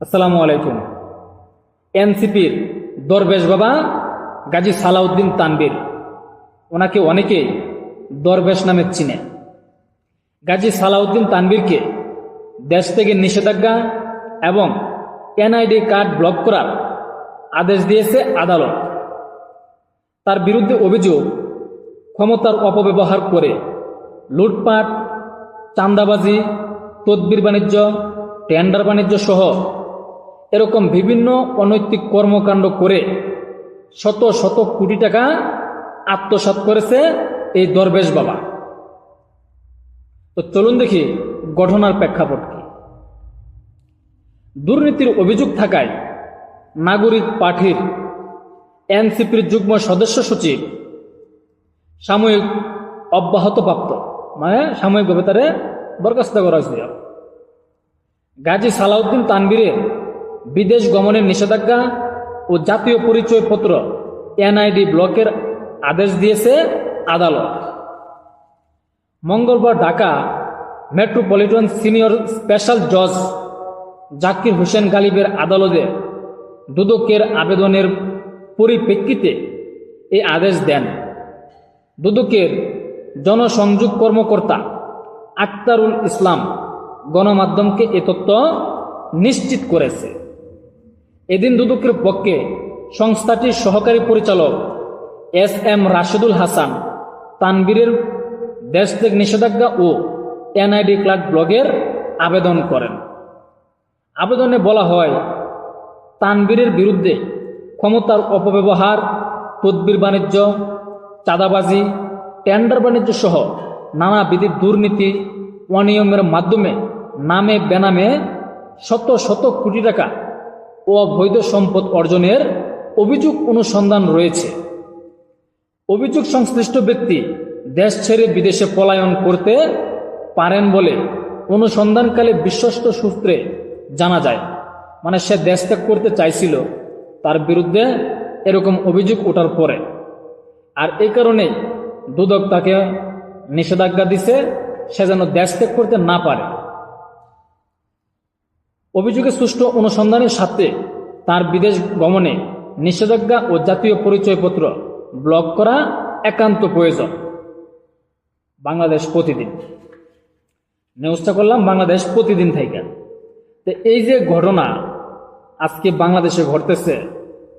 আসসালামু আলাইকুম। এনসিপির দরবেশ বাবা গাজী সালাউদ্দিন তানবীর ওনাকে অনেকেই দরবেশ নামে চিনে। গাজী সালাউদ্দিন তানবীরকে দেশ থেকে নিষেধাজ্ঞা এবং এনআইডি কার্ড ব্লক করার আদেশ দিয়েছে আদালত। তার বিরুদ্ধে অভিযোগ, ক্ষমতার অপব্যবহার করে লুটপাট চান্দাবাজি তদবির বাণিজ্য, টেন্ডার বাণিজ্য সহ এরকম বিভিন্ন অনৈতিক কর্মকাণ্ড করে শত শত কোটি টাকা আত্মসাৎ করেছে এই দরবেশ বাবা। তো চলুন দেখি ঘটনার প্রেক্ষাপট কি। দুর্নীতির অভিযোগ থাকায় নাগরিক পার্টির এনসিপির যুগ্ম সদস্য সচিব সাময়িক অব্যাহতপ্রাপ্ত মানে সাময়িকভাবে তারে বরখাস্ত করা হয়েছিল। গাজী সালাউদ্দিন তানবীরের বিদেশ গমনের নিষেধাজ্ঞা ও জাতীয় পরিচয়পত্র এনআইডি ব্লকের আদেশ দিয়েছে আদালত। মঙ্গলবার ঢাকা মেট্রোপলিটন সিনিয়র স্পেশাল জজ জাকির হোসেন গালিবের আদালতে দুদকের আবেদনের পরিপ্রেক্ষিতে এই আদেশ দেন। দুদকের জনসংযোগ কর্মকর্তা আক্তারুল ইসলাম গণমাধ্যমকে এ তথ্য নিশ্চিত করেছে। এদিন দুদকের পক্ষে সংস্থাটির সহকারী পরিচালক এস এম রাশেদুল হাসান, তানবীরের দেশত্যাগ নিষেধাজ্ঞা ও এনআইডি ক্লার্ক ব্লগের আবেদন করেন। আবেদনে বলা হয়, তানবীরের বিরুদ্ধে ক্ষমতার অপব্যবহার, তদবির বাণিজ্য, চাঁদাবাজি, টেন্ডার বাণিজ্য সহ নানাবিধি দুর্নীতি অনিয়মের মাধ্যমে নামে বেনামে শত শত কোটি টাকা ও অবৈধ সম্পদ অর্জনের অভিযোগ অনুসন্ধান রয়েছে। অভিযোগ সংশ্লিষ্ট ব্যক্তি দেশ ছেড়ে বিদেশে পলায়ন করতে পারেন বলে অনুসন্ধানকালে বিশ্বস্ত সূত্রে জানা যায়। মানে সে দেশ ত্যাগ করতে চাইছিল, তার বিরুদ্ধে এরকম অভিযোগ ওঠার পরে। আর এই কারণেই দুদক তাকে নিষেধাজ্ঞা দিছে, সে যেন দেশ ত্যাগ করতে না পারে। অভিযোগের সুষ্ঠু অনুসন্ধানের সাথে তার বিদেশ গমনে নিষেধাজ্ঞা ও জাতীয় পরিচয়পত্র ব্লক করা একান্ত প্রয়োজন। বাংলাদেশ প্রতিদিন। নিউজটা করলাম বাংলাদেশ প্রতিদিন থেকে। তো এই যে ঘটনা আজকে বাংলাদেশে ঘটতেছে,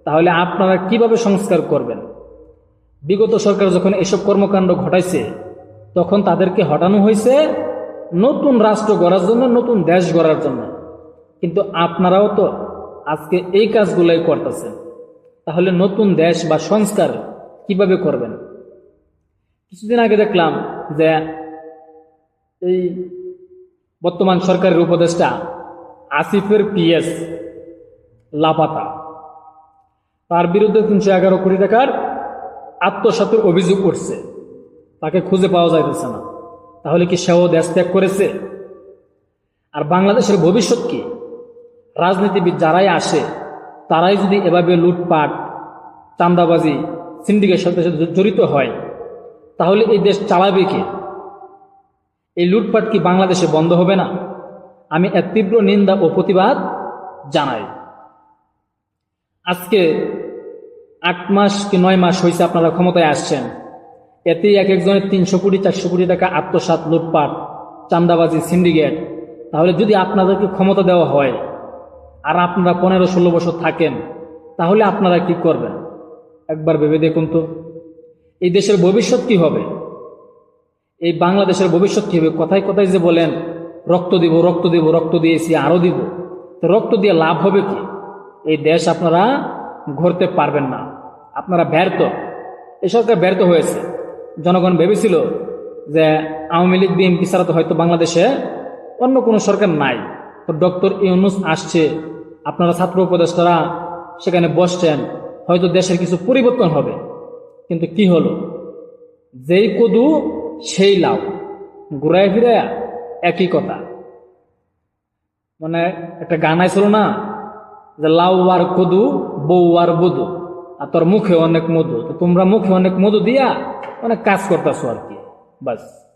তাহলে আপনারা কীভাবে সংস্কার করবেন? বিগত সরকার যখন এসব কর্মকাণ্ড ঘটাইছে, তখন তাদেরকে হটানো হয়েছে নতুন রাষ্ট্র গড়ার জন্য, নতুন দেশ গড়ার জন্য। কিন্তু আপনারাও তো আজকে এই কাজগুলোই করতেছেন। তাহলে নতুন দেশ বা সংস্কার কীভাবে করবেন? কিছুদিন আগে দেখলাম যে এই বর্তমান সরকারের উপদেষ্টা আসিফের পিএস লাপাতা। তার বিরুদ্ধে তিনশো এগারো কোটি টাকার আত্মসাতের অভিযোগ করছে তাকে খুঁজে পাওয়া যাইতেছে না। তাহলে কি সেও দেশ ত্যাগ করেছে? আর বাংলাদেশের ভবিষ্যৎ কি? রাজনীতিবিদ যারাই আসে, তারাই যদি এভাবে লুটপাট চান্দাবাজি সিন্ডিকের সাথে জড়িত হয়, তাহলে এই দেশ চালাবে কে? এই লুটপাট কি বাংলাদেশে বন্ধ হবে না? আমি এক তীব্র নিন্দা ও প্রতিবাদ জানাই। আজকে আট মাস কি নয় মাস হয়েছে আপনারা ক্ষমতায় আসছেন। এতেই এক একজনের তিনশো কোটি, চারশো কোটি টাকা আত্মসাত লুটপাট চান্দাবাজি সিন্ডিকেট তাহলে যদি আপনাদেরকে ক্ষমতা দেওয়া হয় আর আপনারা পনেরো ষোলো বছর থাকেন, তাহলে আপনারা কি করবেন? একবার ভেবে দেখুন তো। এই দেশের ভবিষ্যৎ কি হবে? এই বাংলাদেশের ভবিষ্যৎ কি হবে? কথায় কথায় যে বলেন, রক্ত দিব রক্ত দিব, রক্ত দিয়েছি আরও দিব। তো রক্ত দিয়ে লাভ হবে কি? এই দেশ আপনারা ঘুরতে পারবেন না। আপনারা ব্যর্থ। এই সরকার ব্যর্থ হয়েছে। জনগণ ভেবেছিল যে আওয়ামী লীগ, বিএনপি ছাড়া তো হয়তো বাংলাদেশে অন্য কোনো সরকার নাই। তো ডক্টর ইউনুস আসছে আপনারা ছাত্র উপদেষ্টারা সেখানে বসছেন, হয়তো দেশের কিছু পরিবর্তন হবে। কিন্তু কি হলো? যেই কদু, সেই লাউ। ঘুরায় ফিরে একই কথা। মানে একটা গান ছিল না, যে লাউ আর কদু, বউ আর বধু আর তোর মুখে অনেক মধু। তো তোমরা মুখে অনেক মধু দিয়া অনেক কাজ করতেছো আর কি। বাস।